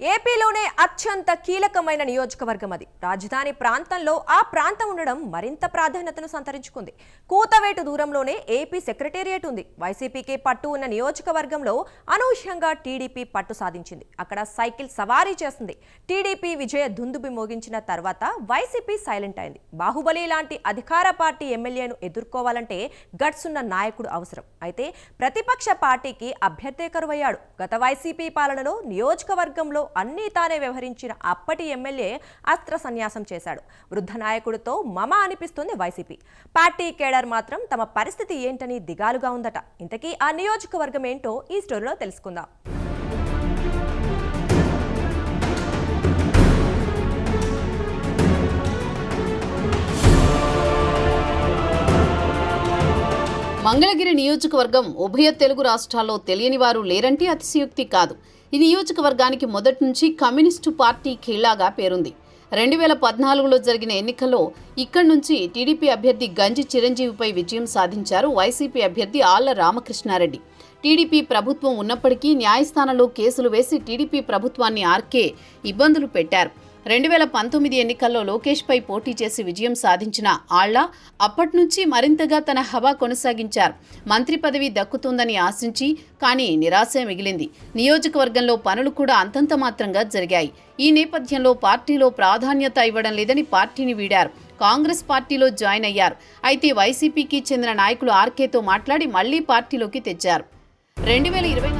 ఏపీలోనే అత్యంత కీలకమైన నియోజకవర్గం అది. రాజధాని ప్రాంతంలో ఆ ప్రాంతం ఉండడం మరింత ప్రాధాన్యతను సంతరించుకుంది. కూతవేటు దూరంలోనే ఏపీ సెక్రటేరియట్ ఉంది. వైసీపీకి పట్టు ఉన్న నియోజకవర్గంలో అనూహ్యంగా టీడీపీ పట్టు సాధించింది. అక్కడ సైకిల్ సవారీ చేస్తుంది. టీడీపీ విజయ దుందుబి మోగించిన తర్వాత వైసీపీ సైలెంట్ అయింది. బాహుబలి లాంటి అధికార పార్టీ ఎమ్మెల్యేను ఎదుర్కోవాలంటే గట్స్ ఉన్న నాయకుడు అవసరం. అయితే ప్రతిపక్ష పార్టీకి అభ్యర్థే కరువయ్యాడు. గత వైసీపీ పాలనలో నియోజకవర్గంలో అన్నీ తానే వ్యవహరించిన అప్పటి ఎమ్మెల్యే అస్త్ర సన్యాసం చేశాడు. వృద్ధ నాయకుడితో మమ అనిపిస్తుంది వైసీపీ. పార్టీ కేడర్ మాత్రం తమ పరిస్థితి ఏంటని దిగాలుగా ఉందట. ఇంతకీ ఆ నియోజకవర్గం ఏంటో ఈ స్టోరీలో తెలుసుకుందాం. మంగళగిరి నియోజకవర్గం ఉభయ తెలుగు రాష్ట్రాల్లో తెలియని వారు లేరంటే అతిశయోక్తి కాదు. ఈ నియోజకవర్గానికి మొదటి నుంచి కమ్యూనిస్టు పార్టీ ఖీలాగా పేరుంది. రెండు వేల పద్నాలుగులో జరిగిన ఎన్నికల్లో ఇక్కడి నుంచి టీడీపీ అభ్యర్థి గంజి చిరంజీవిపై విజయం సాధించారు వైసీపీ అభ్యర్థి ఆళ్ళ రామకృష్ణారెడ్డి. టీడీపీ ప్రభుత్వం ఉన్నప్పటికీ న్యాయస్థానంలో కేసులు వేసి టీడీపీ ప్రభుత్వాన్ని ఆర్కే ఇబ్బందులు పెట్టారు. రెండు వేల పంతొమ్మిది ఎన్నికల్లో లోకేష్పై పోటీ చేసి విజయం సాధించిన ఆళ్ళ అప్పటి నుంచి మరింతగా తన హవా కొనసాగించారు. మంత్రి పదవి దక్కుతుందని ఆశించి కానీ నిరాశ మిగిలింది. నియోజకవర్గంలో పనులు కూడా అంతంత మాత్రంగా జరిగాయి. ఈ నేపథ్యంలో పార్టీలో ప్రాధాన్యత ఇవ్వడం లేదని పార్టీని వీడారు. కాంగ్రెస్ పార్టీలో జాయిన్ అయ్యారు. అయితే వైసీపీకి చెందిన నాయకులు ఆర్కేతో మాట్లాడి మళ్ళీ పార్టీలోకి తెచ్చారు. రెండు వేల ఇరవై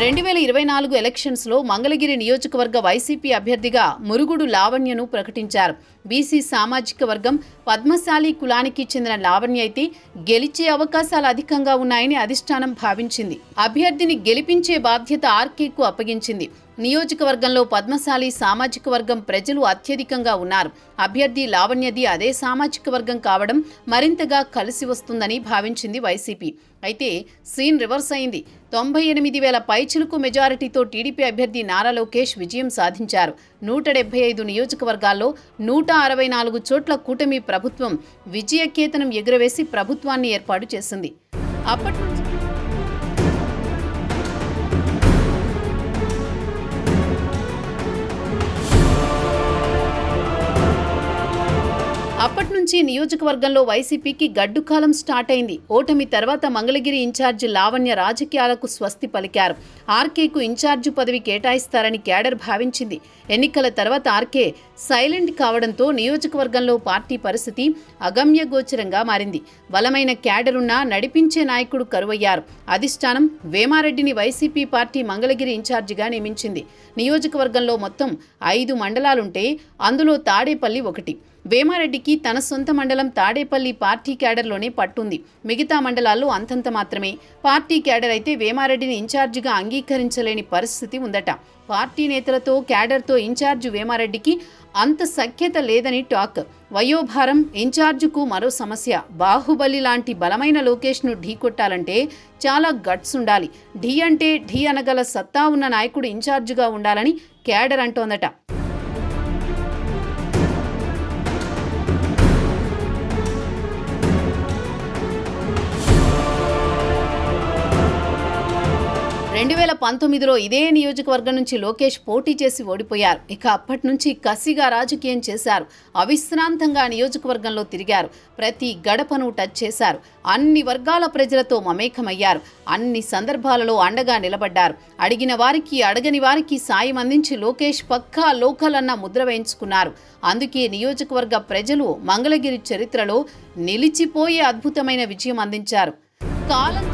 రెండు వేల ఇరవై నాలుగు ఎలక్షన్స్లో మంగళగిరి నియోజకవర్గ వైసీపీ అభ్యర్థిగా మురుగుడు లావణ్యను ప్రకటించారు. బీసీ సామాజిక వర్గం పద్మశాలి కులానికి చెందిన లావణ్య అయితే గెలిచే అవకాశాలు అధికంగా ఉన్నాయని అధిష్టానం భావించింది. అభ్యర్థిని గెలిపించే బాధ్యత ఆర్కేకు అప్పగించింది. నియోజకవర్గంలో పద్మశాలి సామాజిక వర్గం ప్రజలు అత్యధికంగా ఉన్నారు. అభ్యర్థి లావణ్యది అదే సామాజిక వర్గం కావడం మరింతగా కలిసి వస్తుందని భావించింది వైసీపీ. అయితే సీన్ రివర్స్ అయింది. తొంభై ఎనిమిది వేల పైచిలుకు మెజారిటీతో టీడీపీ అభ్యర్థి నారా లోకేష్ విజయం సాధించారు. నూట డెబ్బై ఐదు నియోజకవర్గాల్లో నూట అరవై నాలుగు చోట్ల కూటమి ప్రభుత్వం విజయకేతనం ఎగురవేసి ప్రభుత్వాన్ని ఏర్పాటు చేసింది. అప్పటి నుంచి నుంచి నియోజకవర్గంలో వైసీపీకి గడ్డుకాలం స్టార్ట్ అయింది. ఓటమి తర్వాత మంగళగిరి ఇన్ఛార్జి లావణ్య రాజకీయాలకు స్వస్తి పలికారు. ఆర్కేకు ఇన్ఛార్జి పదవి కేటాయిస్తారని కేడర్ భావించింది. ఎన్నికల తర్వాత ఆర్కే సైలెంట్ కావడంతో నియోజకవర్గంలో పార్టీ పరిస్థితి అగమ్యగోచరంగా మారింది. బలమైన క్యాడరున్న నడిపించే నాయకుడు కరువయ్యారు. అధిష్టానం వేమారెడ్డిని వైసీపీ పార్టీ మంగళగిరి ఇన్ఛార్జిగా నియమించింది. నియోజకవర్గంలో మొత్తం ఐదు మండలాలుంటే అందులో తాడేపల్లి ఒకటి. వేమారెడ్డికి తన సొంత మండలం తాడేపల్లి పార్టీ క్యాడర్లోనే పట్టుంది. మిగతా మండలాల్లో అంతంత మాత్రమే. పార్టీ క్యాడర్ అయితే వేమారెడ్డిని ఇన్ఛార్జిగా అంగీకరించలేని పరిస్థితి ఉందట. పార్టీ నేతలతో క్యాడర్తో ఇన్ఛార్జ్ వేమారెడ్డికి అంత సఖ్యత లేదని టాక్. వయోభారం ఇన్ఛార్జ్కు మరో సమస్య. బాహుబలి లాంటి బలమైన లోకేష్ను ఢీ కొట్టాలంటే చాలా గట్స్ ఉండాలి. ఢీ అంటే ఢీ అనగల సత్తా ఉన్న నాయకుడు ఇన్ఛార్జిగా ఉండాలని క్యాడర్ అంటోందట. రెండు వేల పంతొమ్మిదిలో ఇదే నియోజకవర్గం నుంచి లోకేష్ పోటీ చేసి ఓడిపోయారు. ఇక అప్పటి నుంచి కసిగా రాజకీయం చేశారు. అవిశ్రాంతంగా నియోజకవర్గంలో తిరిగారు. ప్రతి గడపను టచ్ చేశారు. అన్ని వర్గాల ప్రజలతో మమేకమయ్యారు. అన్ని సందర్భాలలో అండగా నిలబడ్డారు. అడిగిన వారికి అడగని వారికి సాయం అందించి లోకేష్ పక్కా లోకల్ అన్న ముద్ర వేయించుకున్నారు. అందుకే నియోజకవర్గ ప్రజలు మంగళగిరి చరిత్రలో నిలిచిపోయే అద్భుతమైన విజయం అందించారు. కాలం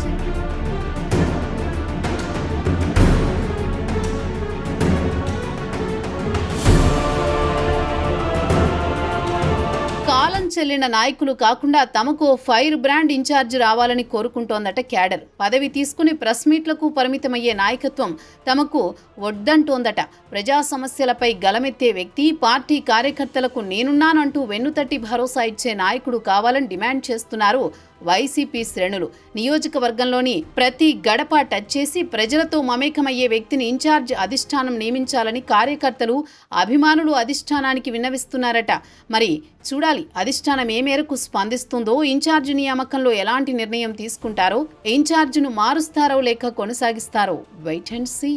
కాలం చెల్లిన నాయకులు కాకుండా తమకు ఫైర్ బ్రాండ్ ఇన్ఛార్జ్ రావాలని కోరుకుంటోందట క్యాడర్. పదవి తీసుకుని ప్రెస్ మీట్లకు పరిమితమయ్యే నాయకత్వం తమకు వడ్డంటోందట ప్రజా సమస్యలపై గలమెత్తే వ్యక్తి పార్టీ కార్యకర్తలకు నేనున్నానంటూ వెన్నుతట్టి భరోసా ఇచ్చే నాయకుడు కావాలని డిమాండ్ చేస్తున్నారు వైసీపీ శ్రేణులు. నియోజకవర్గంలోని ప్రతి గడప టచ్ చేసి ప్రజలతో మమేకమయ్యే వ్యక్తిని ఇన్ఛార్జ్ అధిష్టానం నియమించాలని కార్యకర్తలు అభిమానులు అధిష్టానానికి విన్నవిస్తున్నారట. మరి చూడాలి అధిష్టానం ఏ మేరకు స్పందిస్తుందో ఇన్ఛార్జ్ నియామకంలో ఎలాంటి నిర్ణయం తీసుకుంటారో ఇన్ఛార్జ్ను మారుస్తారో లేక కొనసాగిస్తారో. Wait and see.